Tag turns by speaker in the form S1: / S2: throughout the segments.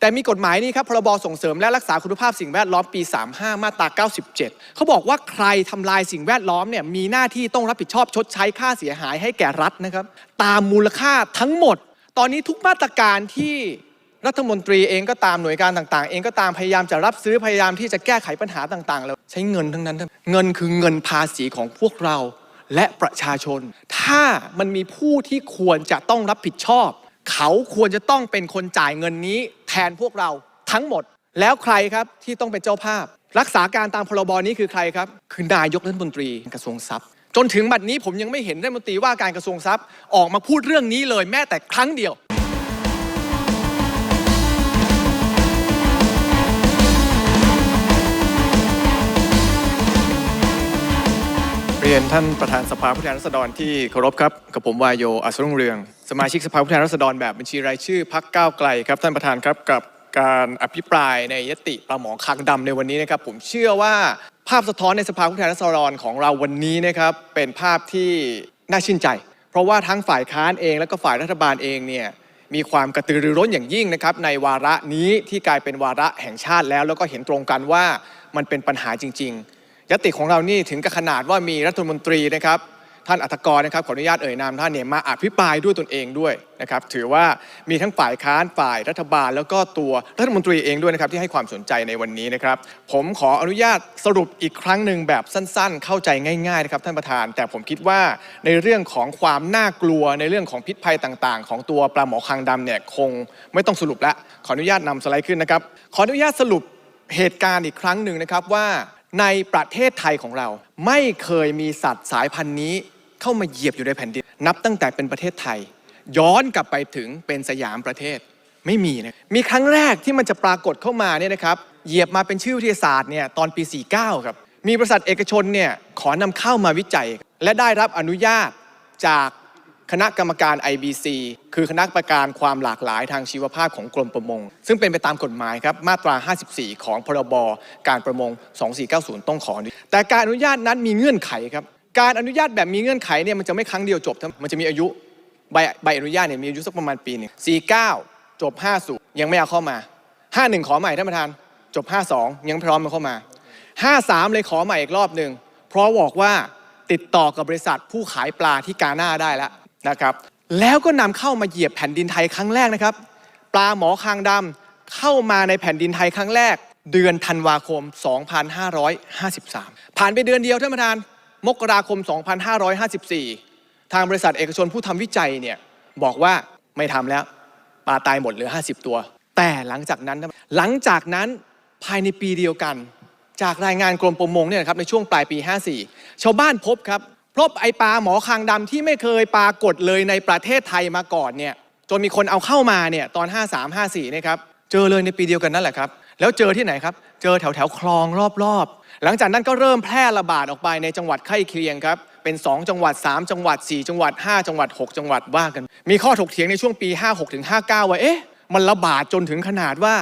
S1: แต่มีกฎหมายนี้ครับพรบส่งเสริมและรักษาคุณภาพสิ่งแวดล้อมปี 35 มาตรา 97 เขาบอกว่าใครทำลายสิ่งแวดล้อมเนี่ยมีหน้าที่ต้องรับผิดชอบชดใช้ค่าเสียหายให้แก่รัฐนะครับ ตามมูลค่าทั้งหมด ตอนนี้ทุกมาตรการที่รัฐมนตรีเองก็ตามหน่วยงานต่างๆ เองก็ตามพยายามจะรับซื้อพยายามที่จะแก้ไขปัญหาต่างๆ แล้วใช้เงินทั้งนั้น เงินคือเงินภาษีของพวกเราและประชาชน ถ้ามันมีผู้ที่ควรจะต้องรับผิดชอบ เขาควรจะต้องเป็นคนจ่ายเงินนี้ นพวกเราทั้งหมด แล้วใครครับที่ต้องเป็นเจ้าภาพ รักษาการตามพรบนี้คือใครครับ คือนายกรัฐมนตรีกระทรวงทรัพย์ จนถึงบัดนี้ผมยังไม่เห็นรัฐมนตรีว่าการกระทรวงทรัพย์ออกมาพูดเรื่องนี้เลยแม้แต่ครั้งเดียว เรียนท่านประธานสภาผู้แทนราษฎรที่เคารพครับกับผมวายโยอัศรุ่งเรือง สมาชิกสภาผู้แทนราษฎรแบบบัญชีรายชื่อพักก้าวไกลครับท่านประธานครับกับการอภิปรายในยติปลาหมอคางดำในวันนี้นะครับผมเชื่อว่าภาพสะท้อนในสภาผู้แทนราษฎรของเราวันนี้นะครับเป็นภาพที่น่าชื่นใจ เพราะว่าทั้งฝ่ายค้านเองและก็ฝ่ายรัฐบาลเองเนี่ยมีความกระตือรือร้นอย่างยิ่งนะครับในวาระนี้ที่กลายเป็นวาระแห่งชาติแล้ว แล้วก็เห็นตรงกันว่ามันเป็นปัญหาจริง ๆ ยติของเรานี่ถึงกับขนาดว่ามีรัฐมนตรีนะครับท่านอัฐกรนะครับขออนุญาตเอ่ยนามท่านเนี่ยมาอภิปรายด้วยตนเองด้วยนะครับถือว่ามีทั้งฝ่ายค้านฝ่ายรัฐบาล แล้วก็ตัวรัฐมนตรีเองด้วยนะครับที่ให้ความสนใจในวันนี้นะครับ ผมขออนุญาตสรุปอีกครั้งหนึ่งแบบสั้นๆ เข้าใจง่ายๆนะครับท่านประธาน แต่ผมคิดว่าในเรื่องของความน่ากลัวในเรื่องของพิษภัยต่างๆ ของตัวปลาหมอคางดำเนี่ยคงไม่ต้องสรุปแล้วขออนุญาตนำสไลด์ขึ้นนะครับขออนุญาตสรุปเหตุการณ์อีกครั้งหนึ่งนะครับว่า ในประเทศไทยของเรา ไม่เคยมีสัตว์สายพันธุ์นี้เข้ามาเหยียบอยู่ในแผ่นดิน นับตั้งแต่เป็นประเทศไทย ย้อนกลับไปถึงเป็นสยามประเทศไม่มีนะมีครั้งแรกที่มันจะปรากฏเข้ามาเนี่ยนะครับเหยียบมาเป็นชื่อวิทยาศาสตร์เนี่ยตอนปี 49 ครับ มีบริษัทเอกชนเนี่ยขอนำเข้ามาวิจัย และได้รับอนุญาตจาก คณะกรรมการ IBC คือคณะกรรมการความหลากหลายทางชีวภาพของกรมประมง ซึ่งเป็นไปตามกฎหมายครับมาตรา 54 ของพรบการประมง 2490 ต้องขออนุญาตแต่การอนุญาตนั้นมีเงื่อนไขครับการอนุญาตแบบมีเงื่อนไขเนี่ยมันจะไม่ครั้งเดียวจบ มันจะมีอายุใบใบอนุญาตเนี่ยมีอายุสักประมาณปีหนึ่ง49จบ50ยังไม่เอาเข้ามา51ขอใหม่ท่านประธานจบ52ยังไม่พร้อมมาเข้ามา53เลยขอใหม่อีกรอบหนึ่งเพราะบอกว่าติดต่อกับบริษัทผู้ขายปลาที่กาหน้าได้แล้ว นะครับแล้วก็นำเข้ามาเหยียบแผ่นดินไทยครั้งแรกนะครับ ปลาหมอคางดำเข้ามาในแผ่นดินไทยครั้งแรก เดือนธันวาคม 2553 ผ่านไปเดือนเดียวท่านประธาน มกราคม 2554 ทางบริษัทเอกชนผู้ทำวิจัยเนี่ยบอกว่าไม่ทำแล้ว ปลาตายหมดเหลือ 50 ตัว แต่หลังจากนั้นหลังจากนั้นภายในปีเดียวกัน จากรายงานกรมประมงเนี่ยครับในช่วงปลายปี 54 ชาวบ้านพบครับ พบไอปลาหมอคางดำที่ไม่เคยปรากฏเลยในประเทศไทยมาก่อนเนี่ยจนมีคนเอาเข้ามาเนี่ยตอน 53 54นี่ยครับเจอเลยในปีเดียวกันนั่นแหละครับ แล้วเจอที่ไหนครับ เจอแถวแถวคลองรอบๆ หลังจากนั้นก็เริ่มแพร่ระบาดออกไปในจังหวัดใกล้เคียงครับ เป็น 2 จังหวัด 3 จังหวัด 4 จังหวัด 5 จังหวัด 6 จังหวัดว่ากัน มีข้อถกเถียงในช่วงปี 56ถึง59ว่าเอ๊ะมันระบาดจนถึงขนาดว่า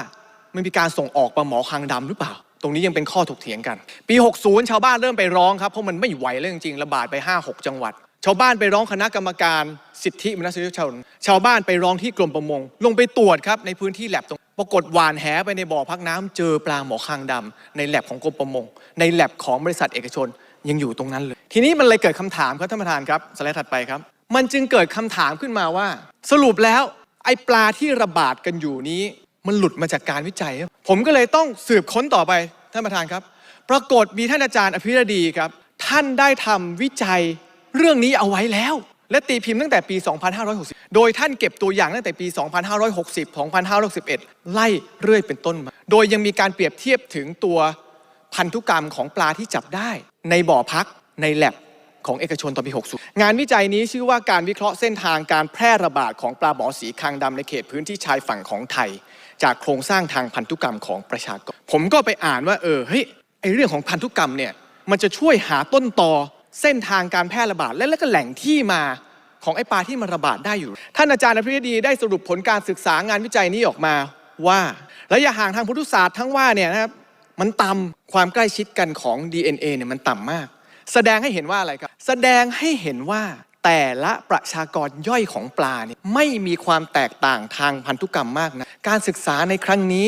S1: มันมีการส่งออกปลาหมอคางดำหรือเปล่า ตรงนี้ยังเป็นข้อถกเถียงกัน ปี 60 ชาวบ้านเริ่มไปร้องครับ เพราะมันไม่ไหวแล้วจริงๆระบาดไป 5-6 จังหวัด ชาวบ้านไปร้องคณะกรรมการสิทธิมนุษยชน ชาวบ้านไปร้องที่กรมประมง ลงไปตรวจครับในพื้นที่แลบตรงปรากฏหวานแหไปในบ่อพักน้ำเจอปลาหมอคางดำในแลบของกรมประมง ในแลบของบริษัทเอกชนยังอยู่ตรงนั้นเลย ทีนี้มันเลยเกิดคำถามครับท่านประธานครับสไลด์ถัดไปครับ มันจึงเกิดคำถามขึ้นมาว่า สรุปแล้วไอ้ปลาที่ระบาดกันอยู่นี้ มันหลุดมาจากการวิจัยครับ ผมก็เลยต้องสืบค้นต่อไปท่านประธานครับ ปรากฏมีท่านอาจารย์อภิรดีครับ ท่านได้ทำวิจัยเรื่องนี้เอาไว้แล้ว และตีพิมพ์ตั้งแต่ปี 2560 โดยท่านเก็บตัวอย่างตั้งแต่ปี 2560 2561 ไล่เรื่อยเป็นต้นมา โดยยังมีการเปรียบเทียบถึงตัวพันธุกรรมของปลาที่จับได้ ในบ่อพักในแลบของเอกชนตอนปี 60 งานวิจัยนี้ชื่อว่าการวิเคราะห์เส้นทางการแพร่ระบาดของปลาหมอสีคางดำในเขตพื้นที่ชายฝั่งของไทย จากโครงสร้างทางพันธุกรรมของประชากร ผมก็ไปอ่านว่าเออเฮ้ยไอเรื่องของพันธุกรรมเนี่ยมันจะช่วยหาต้นตอเส้นทางการแพร่ระบาด และและก็แหล่งที่มาของไอปลาที่มันระบาดได้อยู่ ท่านอาจารย์อภิรดีได้สรุปผลการศึกษางานวิจัยนี้ออกมาว่าระยะห่างทางพุทธศาสตร์ทั้งว่าเนี่ยนะครับมันต่ำความใกล้ชิดกันของ DNA เนี่ยมันต่ำมาก แสดงให้เห็นว่าอะไรครับ แสดงให้เห็นว่าแต่ละประชากรย่อยของปลาเนี่ยไม่มีความแตกต่างทางพันธุกรรมมากนะ การศึกษาในครั้งนี้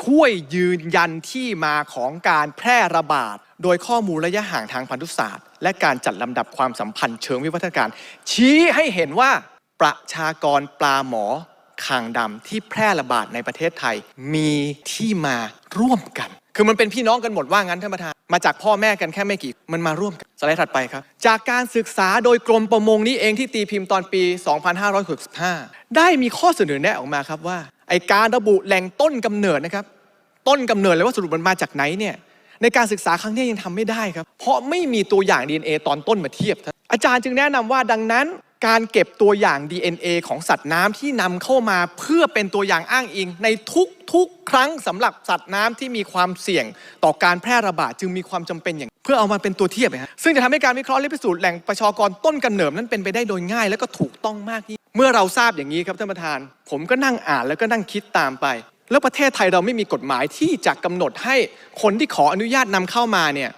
S1: ช่วยยืนยันที่มาของการแพร่ระบาด โดยข้อมูลระยะห่างทางพันธุศาสตร์ และการจัดลำดับความสัมพันธ์เชิงวิวัฒนาการ ชี้ให้เห็นว่าประชากรปลาหมอคางดำที่แพร่ระบาดในประเทศไทย มีที่มาร่วมกัน คือมันเป็นพี่น้องกันหมดว่างั้นท่านประธาน มาจากพ่อแม่กันแค่ไม่กี่ มันมาร่วมกันสไลด์ถัดไปครับ จากการศึกษาโดยกรมประมงนี้เองที่ตีพิมพ์ตอนปี 2565 ได้มีข้อเสนอแนะออกมาครับว่า ไอการระบุแหล่งต้นกำเนิดนะครับ ต้นกำเนิดเลยว่าสรุปมันมาจากไหนเนี่ยในการศึกษาครั้งนี้ยังทำไม่ได้ครับ เพราะไม่มีตัวอย่าง DNA ตอนต้นมาเทียบ อาจารย์จึงแนะนำว่าดังนั้น การเก็บตัวอย่าง DNA ของสัตว์น้ำที่นำเข้ามาเพื่อเป็นตัวอย่างอ้างอิง ในทุกๆ ครั้งสำหรับสัตว์น้ำที่มีความเสี่ยงต่อการแพร่ระบาดจึงมีความจำเป็นอย่าง เพื่อเอามาเป็นตัวเทียบนะฮะซึ่งจะทำให้การวิเคราะห์และพิสูจน์แหล่งประชากรต้นกำเนิดนั้นเป็นไปได้โดยง่าย และก็ถูกต้องมากยิ่งเมื่อเราทราบอย่างนี้ครับท่านประธาน ผมก็นั่งอ่านแล้วก็นั่งคิดตามไป แล้วประเทศไทยเราไม่มีกฎหมายที่จะกำหนดให้คนที่ขออนุญาตนำเข้ามาเนี่ย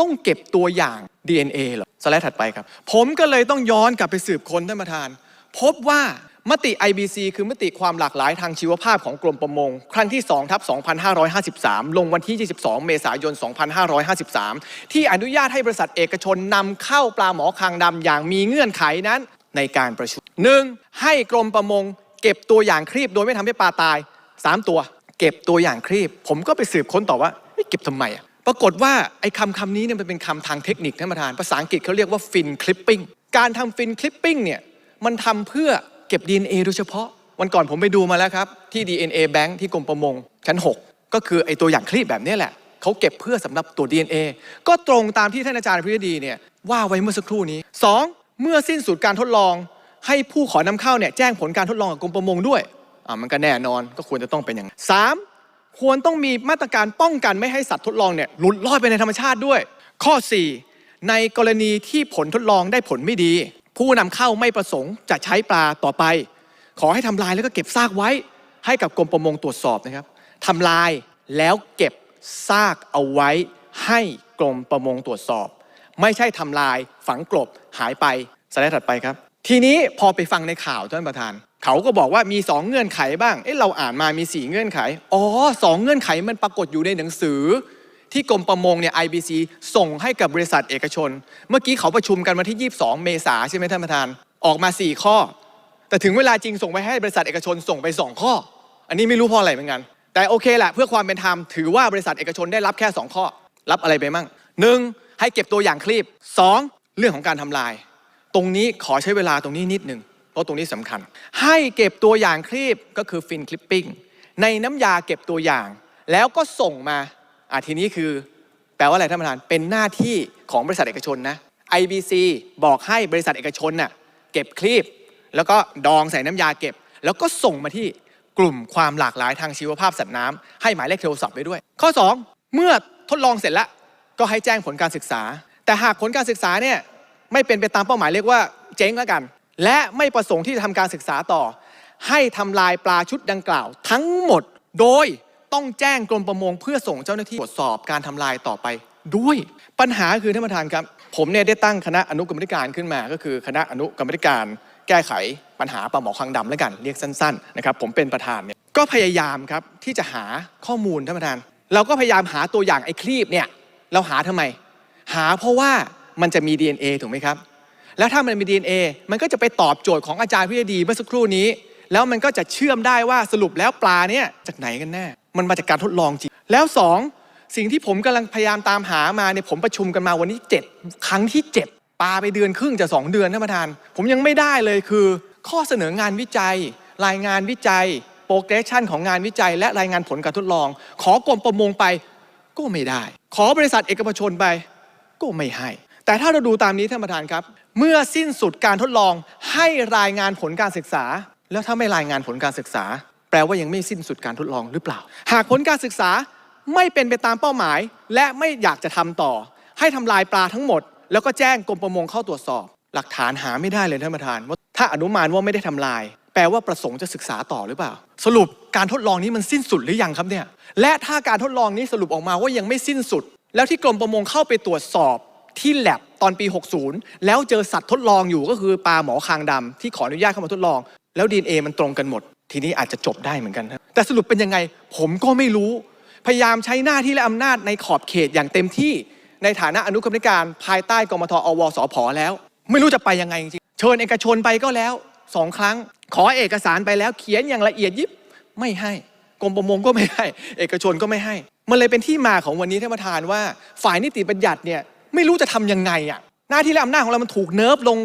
S1: ต้องเก็บตัวอย่าง DNA เหรอ สไลด์ถัดไปครับ ผมก็เลยต้องย้อนกลับไปสืบค้นท่านประธาน พบว่ามติ IBC คือมติความหลากหลายทางชีวภาพของกรมประมง ครั้งที่2ทับ2553 ลงวันที่ 22 เมษายน 2553 ที่อนุญาตให้บริษัทเอกชนนำเข้าปลาหมอคางดำอย่างมีเงื่อนไขนั้นในการประชุม 1. ให้กรมประมง เก็บตัวอย่างครีบโดยไม่ทำให้ปลาตาย 3 ตัว เก็บตัวอย่างครีบ ผมก็ไปสืบค้นต่อว่าเฮ้ยเก็บทำไมอะ ปรากฏว่าไอ้คำคำนี้เนี่ยมันเป็นคำทางเทคนิคท่านประธาน ภาษาอังกฤษเขาเรียกว่าฟินคลิปปิ้งการทำฟินคลิปปิ้งเนี่ยมันทำเพื่อเก็บ DNA โดยเฉพาะ วันก่อนผมไปดูมาแล้วครับ ที่ DNA Bank ที่กรมประมงชั้น 6 ก็คือไอ้ตัวอย่างคลีปแบบนี้แหละเขาเก็บเพื่อสำหรับตัว DNA ก็ตรงตามที่ท่านอาจารย์พิรดีเนี่ยว่าไว้เมื่อสักครู่นี้ 2. เมื่อสิ้นสุดการทดลอง ให้ผู้ขอนำเข้าเนี่ยแจ้งผลการทดลองกับกรมประมงด้วยอ่ามันก็แน่นอนก็ควรจะต้องเป็นอย่างนั้นสาม ควรต้องมีมาตรการป้องกันไม่ให้สัตว์ทดลองเนี่ยหลุดลอยไปในธรรมชาติด้วย ข้อ 4 ในกรณีที่ผลทดลองได้ผลไม่ดี ผู้นำเข้าไม่ประสงค์จะใช้ปลาต่อไป ขอให้ทำลายแล้วก็เก็บซากไว้ ให้กับกรมประมงตรวจสอบนะครับทำลายแล้วเก็บซากเอาไว้ให้กรมประมงตรวจสอบ ไม่ใช่ทำลายฝังกลบหายไปสไลด์ถัดไปครับ ทีนี้พอไปฟังในข่าวท่านประธาน เขาก็บอกว่ามี 2 เงื่อนไขบ้าง เอ๊ะเราอ่านมามี 4 เงื่อนไข อ๋อสองเงื่อนไขมันปรากฏอยู่ในหนังสือ ที่กรมประมงเนี่ย IBC ส่งให้กับบริษัทเอกชน เมื่อกี้เขาประชุมกันวันที่ 22 เมษาใช่ไหมท่านประธาน ออกมา 4 ข้อ แต่ถึงเวลาจริงส่งไปให้บริษัทเอกชนส่งไป 2 ข้อ อันนี้ไม่รู้เพราะอะไรเหมือนกัน แต่โอเคแหละเพื่อความเป็นธรรมถือว่าบริษัทเอกชนได้รับแค่ 2 ข้อ รับอะไรไปมั่งหนึ่งให้เก็บตัวอย่างคลิป 2. เรื่องของการทำลาย ตรงนี้ขอใช้เวลาตรงนี้นิดหนึ่ง เพราะตรงนี้สำคัญ ให้เก็บตัวอย่างคลีปก็คือฟินคลิปปิ้งในน้ำยาเก็บตัวอย่าง แล้วก็ส่งมาอะทีนี้คือ แปลว่าอะไรท่านประธานเป็นหน้าที่ของบริษัทเอกชนนะ IBC บอกให้บริษัทเอกชนน่ะเก็บคลีปแล้วก็ดองใส่น้ำยาเก็บ แล้วก็ส่งมาที่กลุ่มความหลากหลายทางชีวภาพสัตว์น้ำให้หมายเลขโทรศัพท์ไว้ด้วย ข้อ 2 เมื่อทดลองเสร็จแล้ว ก็ให้แจ้งผลการศึกษา แต่หากผลการศึกษาเนี่ยไม่เป็นไปตามเป้าหมายเรียกว่าเจ๊งแล้วกัน และไม่ประสงค์ที่จะทำการศึกษาต่อ ให้ทำลายปลาชุดดังกล่าว ทั้งหมดโดยต้องแจ้งกรมประมงเพื่อส่งเจ้าหน้าที่ตรวจสอบการทำลายต่อไปด้วยปัญหาคือท่านประธานครับ ผมเนี่ยได้ตั้งคณะอนุกรรมการขึ้นมา ก็คือคณะอนุกรรมการ แก้ไขปัญหาปลาหมอคางดำแล้วกันเรียกสั้นๆนะครับผมเป็นประธานเนี่ยก็พยายามครับที่จะหาข้อมูลท่านประธาน เราก็พยายามหาตัวอย่างไอ้คลีปเนี่ยเราหาทำไม หาเพราะว่ามันจะมี DNA ถูกไหมครับ แล้วถ้ามันมี DNA มันก็จะไปตอบโจทย์ของอาจารย์พิรดีเมื่อสักครู่นี้ แล้วมันก็จะเชื่อมได้ว่าสรุปแล้วปลาเนี่ยจากไหนกันแน่ มันมาจากการทดลองจริง แล้วสองสิ่งที่ผมกำลังพยายามตามหามาเนี่ยผมประชุมกันมาวันนี้ 7 ครั้งที่ 7 ปลาไปเดือนครึ่งจะ 2 เดือนท่านประธาน ผมยังไม่ได้เลยคือ ข้อเสนองานวิจัย รายงานวิจัยโปรเกรสชันของงานวิจัย และรายงานผลการทดลอง ขอกรมประมงไปก็ไม่ได้ ขอบริษัทเอกชนไป ก็ไม่ให้ แต่ถ้าเราดูตามนี้ท่านประธานครับ เมื่อสิ้นสุดการทดลองให้รายงานผลการศึกษา แล้วถ้าไม่รายงานผลการศึกษา แปลว่ายังไม่สิ้นสุดการทดลองหรือเปล่า หากผลการศึกษาไม่เป็นไปตามเป้าหมาย และไม่อยากจะทำต่อ ให้ทำลายปลาทั้งหมด แล้วก็แจ้งกรมประมงเข้าตรวจสอบ หลักฐานหาไม่ได้เลยท่านประธานว่าถ้าอนุมานว่าไม่ได้ทำลาย แปลว่าประสงค์จะศึกษาต่อหรือเปล่า สรุปการทดลองนี้มันสิ้นสุดหรือยังครับเนี่ยและถ้าการทดลองนี้สรุปออกมาว่ายังไม่สิ้นสุด แล้วที่กรมประมงเข้าไปตรวจสอบ ที่แลบตอนปี 60 แล้วเจอสัตว์ทดลองอยู่ก็คือปลาหมอคางดำที่ขออนุญาตเข้ามาทดลอง แล้วดีเอมันตรงกันหมด ทีนี้อาจจะจบได้เหมือนกันแต่สรุปเป็นยังไงผมก็ไม่รู้ พยายามใช้หน้าที่และอำนาจในขอบเขตอย่างเต็มที่ในฐานะอนุกรรมการภายใต้กรมทอวสพแล้ว ไม่รู้จะไปยังไงจริงเชิญเอกชนไปก็แล้วสองครั้ง ขอเอกสารไปแล้วเขียนอย่างละเอียดยิบไม่ให้กรมประมงก็ไม่ให้ เอกชนก็ไม่ให้ มันเลยเป็นที่มาของวันนี้ท่านประธานว่า ฝ่ายนิติบัญญัติเนี่ย ไม่รู้จะทำยังไงอะหน้าที่และอำนาจของเรามันถูกเนิร์ฟลง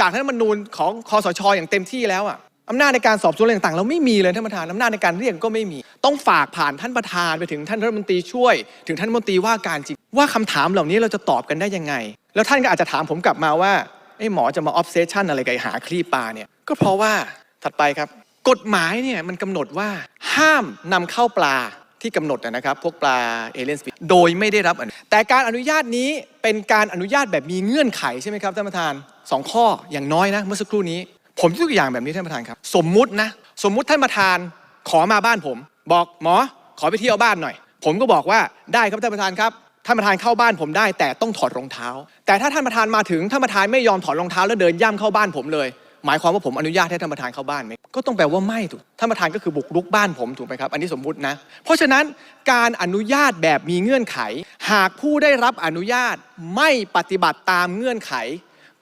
S1: จากรัฐธรรมนูญของคอสชอย่างเต็มที่แล้วอะอำนาจในการสอบสวนอะไรต่างๆ เราไม่มีเลยท่านประธานอำนาจในการเรียกก็ไม่มี ต้องฝากผ่านท่านประธานไปถึงท่านรัฐมนตรีช่วย ถึงท่านรัฐมนตรีว่าการจริงว่าคำถามเหล่านี้เราจะตอบกันได้ยังไง แล้วท่านก็อาจจะถามผมกลับมาว่าไอ้หมอจะมาออฟเซชันอะไรกับหาคลี่ปลาเนี่ยก็เพราะว่าถัดไปครับ กฎหมายเนี่ยมันกำหนดว่าห้ามนำเข้าปลา ที่กำหนดนะครับพวกปลาเอเลนสปีโดยไม่ได้รับอนุแต่การอนุญาตนี้เป็นการอนุญาตแบบมีเงื่อนไขใช่ไหมครับท่านประธานสองข้ออย่างน้อยนะเมื่อสักครู่นี้ ผมยกตัวอย่างแบบนี้ท่านประธานครับ สมมุตินะสมมุติท่านประธานขอมาบ้านผม บอกหมอขอไปเที่ยวบ้านหน่อย ผมก็บอกว่าได้ครับท่านประธานครับท่านประธานเข้าบ้านผมได้แต่ต้องถอดรองเท้า แต่ถ้าท่านประธานมาถึงท่านประธานไม่ยอมถอดรองเท้าแล้วเดินย่ำเข้าบ้านผมเลย หมายความว่าผมอนุญาตให้ท่านประธานเข้าบ้านไหมก็ต้องแปลว่าไม่ถูกท่านประธานก็คือบุกรุกบ้านผมถูกไหมครับ อันนี้สมมุตินะ เพราะฉะนั้นการอนุญาตแบบมีเงื่อนไข หากผู้ได้รับอนุญาตไม่ปฏิบัติตามเงื่อนไข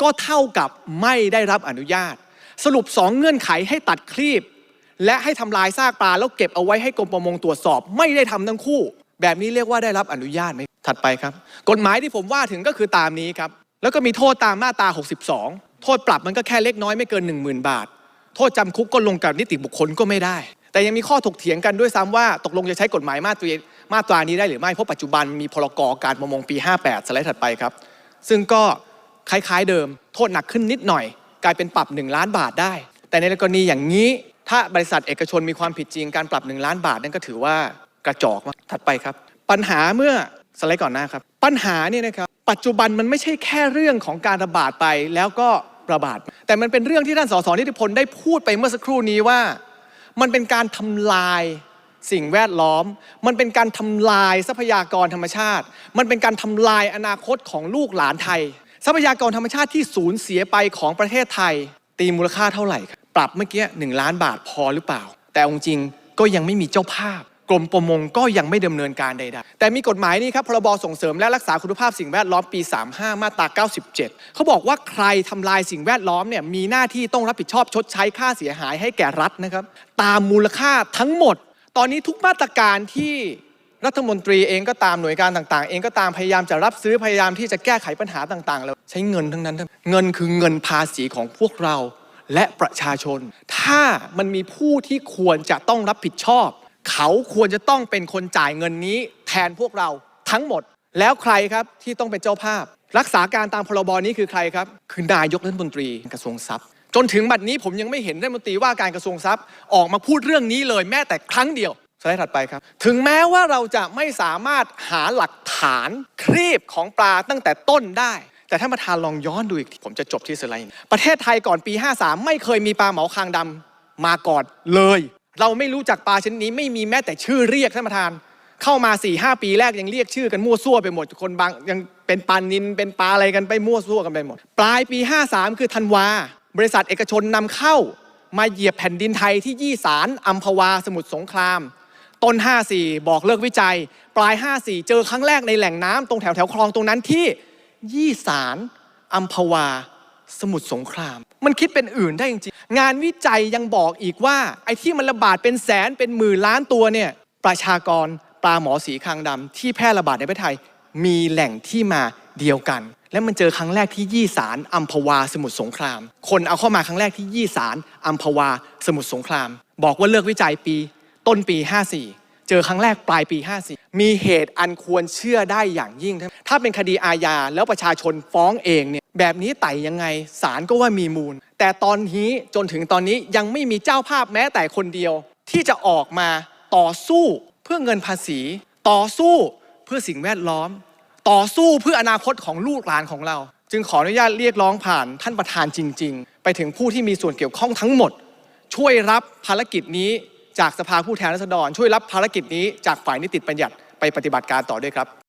S1: ก็เท่ากับไม่ได้รับอนุญาต สรุปสองเงื่อนไขให้ตัดคลีบและให้ทำลายซากปลาแล้วเก็บเอาไว้ให้กรมประมงตรวจสอบ ไม่ได้ทำทั้งคู่ แบบนี้เรียกว่าได้รับอนุญาตไหมถัดไปครับ กฎหมายที่ผมว่าถึงก็คือตามนี้ครับแล้วก็มีโทษตามมาตรา 62 โทษปรับมันก็แค่เล็กน้อยไม่เกิน 10,000 บาท โทษจำคุกก็ลงกับนิติบุคคลก็ไม่ได้ แต่ยังมีข้อถกเถียงกันด้วยซ้ำว่าตกลงจะใช้กฎหมายมาตรามาตรานี้ได้หรือไม่ เพราะปัจจุบันมีพรกการประมงปี 58 สไลด์ถัดไปครับ ซึ่งก็คล้ายๆเดิม โทษหนักขึ้นนิดหน่อย กลายเป็นปรับ 1 ล้านบาทได้ แต่ในกรณีอย่างนี้ ถ้าบริษัทเอกชนมีความผิดจริงการปรับ 1 ล้านบาทนั่นก็ถือว่ากระจอกมากถัดไปครับ ปัญหาเมื่อสไลด์ก่อนหน้าครับ ปัญหาเนี่ยนะครับปัจจุบันมันไม่ใช่แค่เรื่องของการระบาดไปแล้วก็ ระบาดแต่มันเป็นเรื่องที่ท่านสสนิติพลได้พูดไปเมื่อสักครู่นี้ว่า มันเป็นการทำลายสิ่งแวดล้อม มันเป็นการทำลายทรัพยากรธรรมชาติ มันเป็นการทำลายอนาคตของลูกหลานไทย ทรัพยากรธรรมชาติที่สูญเสียไปของประเทศไทย ตีมูลค่าเท่าไหร่ครับปรับเมื่อกี้หนึ่งล้านบาทพอหรือเปล่า แต่องค์จริงก็ยังไม่มีเจ้าภาพ รมประมงก็ยังไม่ดำเนินการใดๆแต่มีกฎหมายนี้ครับพรบส่งเสริมและรักษาคุณภาพสิ่งแวดล้อมปี 35 มาตรา 97 เขาบอกว่าใครทำลายสิ่งแวดล้อมเนี่ยมีหน้าที่ต้องรับผิดชอบชดใช้ค่าเสียหายให้แก่รัฐนะครับ ตามมูลค่าทั้งหมด ตอนนี้ทุกมาตรการที่รัฐมนตรีเองก็ตามหน่วยงานต่างๆ เองก็ตามพยายามจะรับซื้อพยายามที่จะแก้ไขปัญหาต่างๆแล้วใช้เงินทั้งนั้น เงินคือเงินภาษีของพวกเราและประชาชน ถ้ามันมีผู้ที่ควรจะต้องรับผิดชอบ เขาควรจะต้องเป็นคนจ่ายเงินนี้ แทนพวกเราทั้งหมด แล้วใครครับที่ต้องเป็นเจ้าภาพ รักษาการตามพรบนี้คือใครครับ คือนายกรัฐมนตรีกระทรวงทรัพย์ จนถึงบัดนี้ผมยังไม่เห็นรัฐมนตรีว่าการกระทรวงทรัพย์ ออกมาพูดเรื่องนี้เลยแม้แต่ครั้งเดียวสไลด์ถัดไปครับ ถึงแม้ว่าเราจะไม่สามารถหาหลักฐานครีบของปลาตั้งแต่ต้นได้ แต่ท่านประธานลองย้อนดูอีกทีผมจะจบที่สไลด์ประเทศไทยก่อนปี 53 ไม่เคยมีปลาเหมาคางดำมาก่อนเลย เราไม่รู้จักปลาชนิดนี้ไม่มีแม้แต่ชื่อเรียกท่านประธาน เข้ามา4ี่หปีแรกยังเรียกชื่อกันมั่วซั่วไปหมดคนบางยังเป็นปลานินเป็นปลาอะไรกันไปมั่วซั่วกันไปหมด ปลายปี 53 คือธันวา บริษัทเอกชนนำเข้า มาเหยียบแผ่นดินไทยที่ยี่สารอัมพวาสมุทรสงคราม ต้น 54 บอกเลิกวิจัย ปลาย 54 เจอครั้งแรกในแหล่งน้ำตรงแถวแถวคลองตรงนั้นที่ยี่สารอัมพวาสมุทรสงคราม มันคิดเป็นอื่นได้จริง งานวิจัยยังบอกอีกว่า ไอ้ที่มันระบาดเป็นแสนเป็นหมื่นล้านตัวเนี่ยประชากรปลาหมอสีคางดำที่แพร่ระบาดในประเทศไทย มีแหล่งที่มาเดียวกัน และมันเจอครั้งแรกที่ยี่สารอัมพวาสมุทรสงคราม คนเอาเข้ามาครั้งแรกที่ยี่สารอัมพวาสมุทรสงคราม บอกว่าเลิกวิจัยปี ต้นปี 54 เจอครั้งแรกปลายปี 54 มีเหตุอันควรเชื่อได้อย่างยิ่ง ถ้าเป็นคดีอาญาแล้วประชาชนฟ้องเองเนี่ยแบบนี้ไต่ยังไงศาลก็ว่ามีมูล แต่ตอนนี้จนถึงตอนนี้ยังไม่มีเจ้าภาพแม้แต่คนเดียว ที่จะออกมาต่อสู้เพื่อเงินภาษี ต่อสู้เพื่อสิ่งแวดล้อม ต่อสู้เพื่ออนาคตของลูกหลานของเรา จึงขออนุญาตเรียกร้องผ่านท่านประธานจริง ๆ ไปถึงผู้ที่มีส่วนเกี่ยวข้องทั้งหมด ช่วยรับภารกิจนี้จากสภาผู้แทนราษฎร ช่วยรับภารกิจนี้จากฝ่ายนิติบัญญัติไปปฏิบัติการต่อด้วยครับ